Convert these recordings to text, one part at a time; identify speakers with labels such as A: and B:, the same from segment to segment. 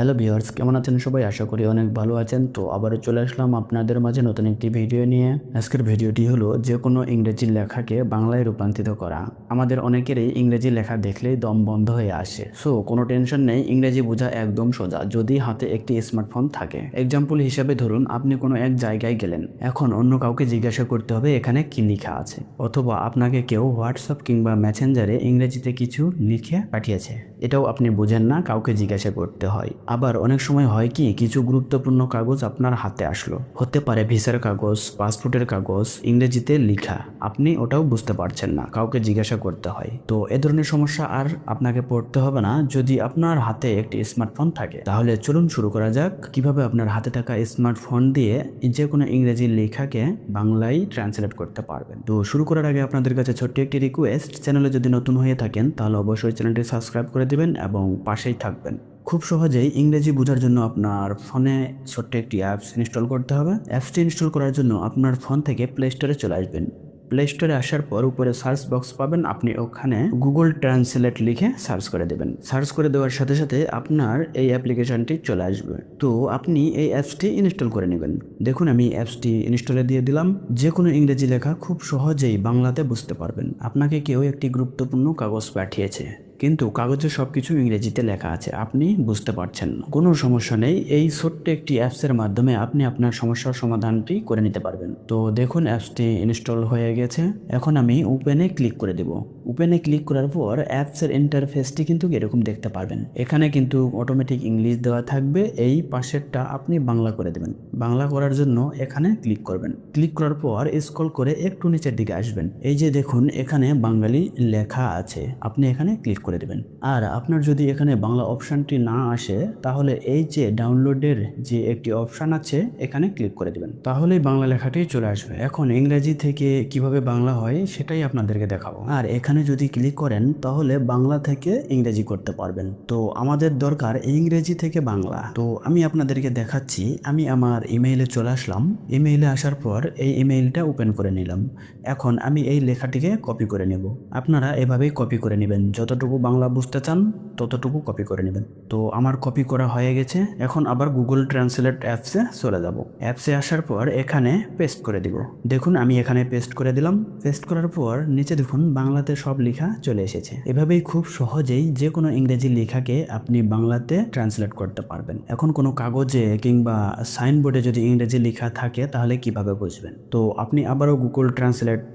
A: Hello viewers, কেমন আছেন সবাই? আশা করি অনেক ভালো আছেন। তো আবারও চলে আসলাম আপনাদের মাঝে নতুন একটি ভিডিও নিয়ে। আজকের ভিডিওটি হলো যে কোনো ইংরেজি লেখাকে বাংলায় রূপান্তরিত করা। আমাদের অনেকেরই ইংরেজি লেখা দেখলেই দম বন্ধ হয়ে আসে। সো, কোনো টেনশন নেই, ইংরেজি বোঝা একদম সোজা, যদি হাতে একটি স্মার্টফোন থাকে। এক্সাম্পল হিসেবে ধরুন, আপনি কোনো এক জায়গায় গেলেন। এখন অন্য কাউকে জিজ্ঞাসা করতে হবে, এখানে কি লেখা আছে? অথবা আপনাকে কেউ হোয়াটসঅ্যাপ কিংবা মেসেঞ্জারে ইংরেজিতে কিছু লিখে পাঠিয়েছে। এটাও আপনি বোঝেন না, কাউকে জিজ্ঞাসা করতে হয়। আবার অনেক সময় হয় কি, কিছু গুরুত্বপূর্ণ কাগজ আপনার হাতে আসলো। হতে পারে ভিসার কাগজ, পাসপোর্টের কাগজ, ইংরেজিতে লেখা। আপনি ওটাও বুঝতে পারছেন না, কাউকে জিজ্ঞাসা করতে হয়। তো এ ধরনের সমস্যা আর আপনাকে পড়তে হবে না। যদি আপনার হাতে একটি স্মার্টফোন থাকে, তাহলে চলুন শুরু করা যাক। কীভাবে আপনার হাতে থাকা স্মার্টফোন দিয়ে যে কোনো ইংরেজি লেখাকে বাংলায় ট্রান্সলেট করতে পারবেন। তো শুরু করার আগে আপনাদের কাছে ছোট্ট একটি রিকোয়েস্ট চ্যানেলে যদি নতুন হয়ে থাকেন, তাহলে অবশ্যই চ্যানেলটি সাবস্ক্রাইব করে দিবেন এবং পাশেই থাকবেন। খুব সহজেই ইংরেজি বোঝার জন্য আপনার ফোনে ছোট্ট একটি অ্যাপস ইনস্টল করতে হবে। অ্যাপসটি ইনস্টল করার জন্য আপনার ফোন থেকে প্লে স্টোরে চলে আসবেন। প্লে স্টোরে আসার পর উপরে সার্চ বক্স পাবেন। আপনি ওখানে গুগল ট্রান্সলেট লিখে সার্চ করে দেবেন। সার্চ করে দেওয়ার সাথে সাথে আপনার এই অ্যাপ্লিকেশনটি চলে আসবে। তো আপনি এই অ্যাপসটি ইনস্টল করে নেবেন। দেখুন আমি অ্যাপসটি ইনস্টলে দিয়ে দিলাম। যে কোনো ইংরেজি লেখা খুব সহজেই বাংলাতে বুঝতে পারবেন। আপনাকে কেউ একটি গুরুত্বপূর্ণ কাগজ পাঠিয়েছে। কিন্তু কাগজে সব কিছু ইংরেজিতে লেখা আছে, আপনি বুঝতে পারছেন না। কোনো সমস্যা নেই, এই ছোট্ট একটি অ্যাপসের মাধ্যমে আপনি আপনার সমস্যার সমাধানটি করে নিতে পারবেন। তো দেখুন অ্যাপসটি ইনস্টল হয়ে গেছে। এখন আমি ওপেনে ক্লিক করে দেব। ওপেনে ক্লিক করার পর অ্যাপসের ইন্টারফেসটি কিন্তু এরকম দেখতে পারবেন। এখানে কিন্তু অটোমেটিক ইংলিশ দেওয়া থাকবে, এই পাশেরটা আপনি বাংলা করে দেবেন। বাংলা করার জন্য এখানে ক্লিক করবেন। ক্লিক করার পর স্ক্রল করে একটু নিচের দিকে আসবেন। এই যে দেখুন, এখানে বাঙালি লেখা আছে। আপনি এখানে ক্লিক করে দেবেন। আর আপনার যদি এখানে বাংলা অপশানটি না আসে, তাহলে এই যে ডাউনলোডের যে একটি অপশান আছে, এখানে ক্লিক করে দেবেন। তাহলেই বাংলা লেখাটি চলে আসবে। এখন ইংরেজি থেকে কীভাবে বাংলা হয়, সেটাই আপনাদেরকে দেখাবো। আর এখানে যদি ক্লিক করেন, তাহলে বাংলা থেকে ইংরেজি করতে পারবেন। তো আমাদের দরকার ইংরেজি থেকে বাংলা। তো আমি আপনাদেরকে দেখাচ্ছি, আমি আমার ইমেইলে চলে আসলাম। ইমেইলে আসার পর এই ইমেইলটা ওপেন করে নিলাম। এখন আমি এই লেখাটিকে কপি করে নেব। আপনারা এভাবেই কপি করে নেবেন। যতটুকু বাংলা বুঝতে চান, ততটুকু কপি করে নেবেন। তো আমার কপি করা হয়ে গেছে, এখন আবার গুগল ট্রান্সলেট অ্যাপসে চলে যাব। অ্যাপসে আসার পর এখানে পেস্ট করে দিব। দেখুন, আমি এখানে পেস্ট করে দিলাম। পেস্ট করার পর নিচে দেখুন, বাংলাতে সব লেখা চলে এসেছে। এভাবেই খুব সহজেই যে কোনো ইংরেজি লেখাকে আপনি বাংলাতে ট্রান্সলেট করতে পারবেন। এখন কোনো কাগজে কিংবা সাইনবোর্ডে যদি ইংরেজি লেখা থাকে, তাহলে কীভাবে বুঝবেন? তো আপনি আবারও গুগল ট্রান্সলেট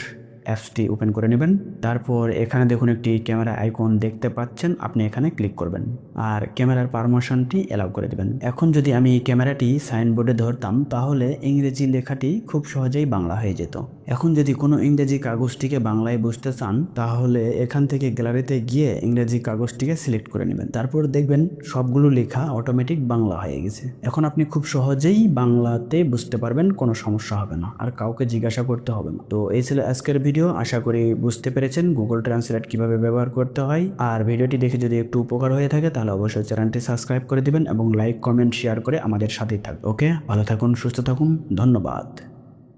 A: অ্যাপসটি ওপেন করে নেবেন। তারপর এখানে দেখুন একটি ক্যামেরা আইকন দেখতে পাচ্ছেন। আপনি এখানে ক্লিক করবেন। আর ক্যামেরার পারমিশনটি অ্যালাউ করে দেবেন। এখন যদি আমি ক্যামেরাটি সাইনবোর্ডে ধরতাম, তাহলে ইংরেজি লেখাটি খুব সহজেই বাংলা হয়ে যেত। এখন যদি কোনো ইংরেজি কাগজটিকে বাংলায় বুঝতে চান, তাহলে এখান থেকে গ্যালারিতে গিয়ে ইংরেজি কাগজটিকে সিলেক্ট করে নেবেন। তারপর দেখবেন সবগুলো লেখা অটোমেটিক বাংলা হয়ে গেছে। এখন আপনি খুব সহজেই বাংলাতে বুঝতে পারবেন, কোনো সমস্যা হবে না। আর কাউকে জিজ্ঞাসা করতে হবে না। তো এই ছিল আজকের ভিডিও। আশা করি বুঝতে পেরেছেন গুগল ট্রান্সলেট কীভাবে ব্যবহার করতে হয়। আর ভিডিওটি দেখে যদি একটু উপকার হয়ে থাকে তাহলে অবশ্যই চ্যানেলটি সাবস্ক্রাইব করে দিবেন এবং লাইক, কমেন্ট, শেয়ার করে আমাদের সাথেই থাকবে, ওকে? ভালো থাকুন, সুস্থ থাকুন, ধন্যবাদ।